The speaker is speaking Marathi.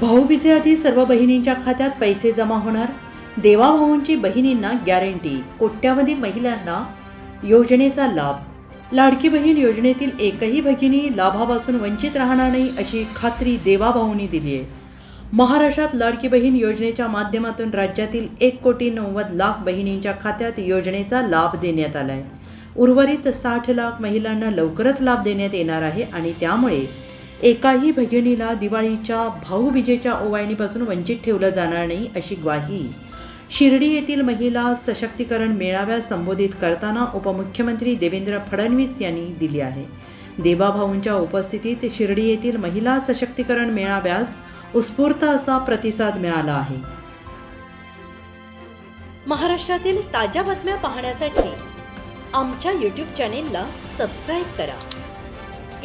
भाऊबीजेआधी सर्व बहिणींच्या खात्यात पैसे जमा होणार. देवाभाऊंची बहिणींना गॅरंटी. कोट्यावधी महिलांना योजनेचा लाभ. लाडकी बहीण योजनेतील एकही भगिनी लाभापासून वंचित राहणार नाही अशी खात्री देवाभाऊंनी दिली आहे. महाराष्ट्रात लाडकी बहीण योजनेच्या माध्यमातून राज्यातील एक कोटी नव्वद लाख बहिणींच्या खात्यात योजनेचा लाभ देण्यात आला आहे उर्वरित साठ लाख महिलांना लवकरच लाभ देण्यात येणार आहे आणि त्यामुळे एकाही भगिनीला दिवाळीच्या भाऊबीजेच्या ओवाळणीपासून वंचित ठेवलं जाणार नाही अशी ग्वाही. शिर्डी येथील महिला सशक्तीकरण मेळाव्यात संबोधित करताना उपमुख्यमंत्री देवेंद्र फडणवीस यांनी दिली आहे. देवाभाऊंच्या उपस्थितीत शिर्डी येथील महिला सशक्तीकरण मेळाव्यास उत्स्फूर्त असा प्रतिसाद मिळाला आहे. महाराष्ट्रातील ताज्या बातम्या पाहण्यासाठी आमच्या यूट्यूब चॅनेलला सबस्क्राईब करा.